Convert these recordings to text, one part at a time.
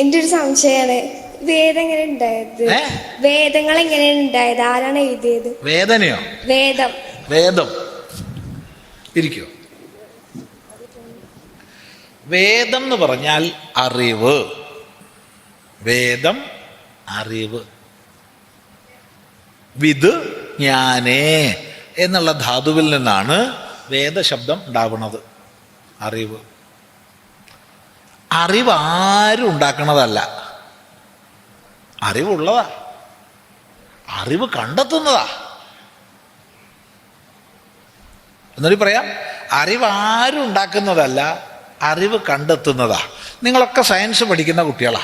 എന്റെ ഒരു സംശയമാണ് വേദം എങ്ങനെ ഉണ്ടായത്? ഏ? വേദങ്ങൾ എങ്ങനെയാണ് ഉണ്ടായത്? ആരാണ് എഴുതിയത്? വേദനയോ? വേദം. വേദം. ഇരിക്കോ. വേദം എന്ന് പറഞ്ഞാൽ അറിവ്. വേദം അറിവ്. വിത് ജ്ഞാനേ എന്നുള്ള ധാതുവിൽ നിന്നാണ് വേദശബ്ദം ഉണ്ടാവുന്നത് അറിവ്. അറിവ് ആരും ഉണ്ടാക്കണതല്ല. അറിവുള്ളതാ. അറിവ് കണ്ടെത്തുന്നതാ. എന്നൊരു പറയാം. അറിവ് ആരും ഉണ്ടാക്കുന്നതല്ല അറിവ് കണ്ടെത്തുന്നതാ. നിങ്ങളൊക്കെ സയൻസ് പഠിക്കുന്ന കുട്ടികളാ.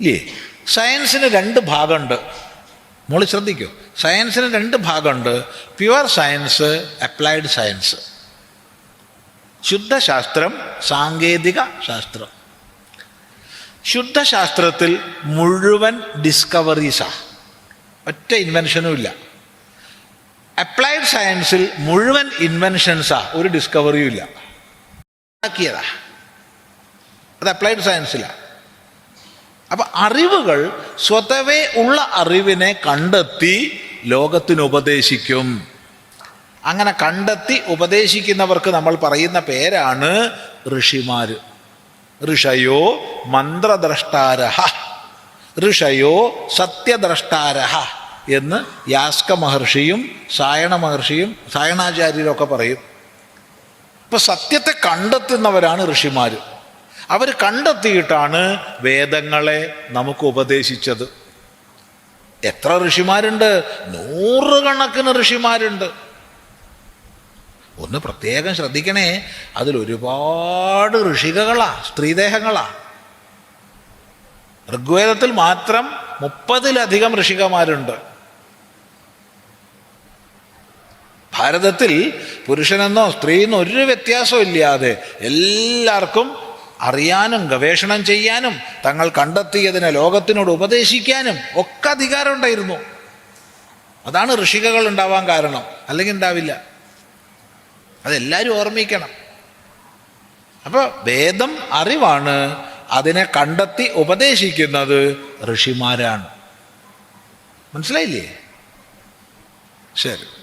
ഇല്ലേ? സയൻസിന് രണ്ട് ഭാഗമുണ്ട്. മോളി ശ്രദ്ധിക്കൂ. സയൻസിന് രണ്ട് ഭാഗമുണ്ട്. Pure science applied science. ശുദ്ധശാസ്ത്രം സാങ്കേതിക ശാസ്ത്രം. ശുദ്ധശാസ്ത്രത്തിൽ മുഴുവൻ ഡിസ്കവറീസാ ഒറ്റ ഇൻവെൻഷനും ഇല്ല. അപ്ലൈഡ് സയൻസിൽ മുഴുവൻ ഇൻവെൻഷൻസാ ഒരു ഡിസ്കവറിയും ഇല്ല. ഉണ്ടാക്കിയതാ അത് അപ്ലൈഡ് സയൻസിലാണ് അപ്പം അറിവുകൾ സ്വതവേ ഉള്ള അറിവിനെ കണ്ടെത്തി ലോകത്തിന് ഉപദേശിക്കും. അങ്ങനെ കണ്ടെത്തി ഉപദേശിക്കുന്നവർക്ക് നമ്മൾ പറയുന്ന പേരാണ് ഋഷിമാർ ഋഷയോ മന്ത്രദ്രഷ്ടാരഹ. ഋഷയോ സത്യദ്രഷ്ടാരഹ എന്ന് യാസ്ക മഹർഷിയും സായണ മഹർഷിയും സായണാചാര്യരൊക്കെ പറയും. ഇപ്പൊ സത്യത്തെ കണ്ടെത്തുന്നവരാണ് ഋഷിമാർ അവർ കണ്ടെത്തിയിട്ടാണ് വേദങ്ങളെ നമുക്ക് ഉപദേശിച്ചത്. എത്ര ഋഷിമാരുണ്ട്? നൂറുകണക്കിന് ഋഷിമാരുണ്ട്. ഒന്ന് പ്രത്യേകം ശ്രദ്ധിക്കണേ. അതിലൊരുപാട് ഋഷികകളാ സ്ത്രീദേഹങ്ങളാ. ഋഗ്വേദത്തിൽ മാത്രം മുപ്പതിലധികം ഋഷികമാരുണ്ട് ഭാരതത്തിൽ പുരുഷനെന്നോ സ്ത്രീയെന്നോ ഒരു വ്യത്യാസവും ഇല്ലാതെ എല്ലാവർക്കും അറിയാനും ഗവേഷണം ചെയ്യാനും തങ്ങൾ കണ്ടെത്തിയതിനെ ലോകത്തിനോട് ഉപദേശിക്കാനും ഒക്കെ അധികാരം ഉണ്ടായിരുന്നു. അതാണ് ഋഷികകൾ ഉണ്ടാവാൻ കാരണം. അല്ലെങ്കിൽ ഉണ്ടാവില്ല. അതെല്ലാവരും ഓർമ്മിക്കണം. അപ്പോൾ വേദം അറിവാണ് അതിനെ കണ്ടെത്തി ഉപദേശിക്കുന്നത് ഋഷിമാരാണ്. മനസ്സിലായില്ലേ? ശരി.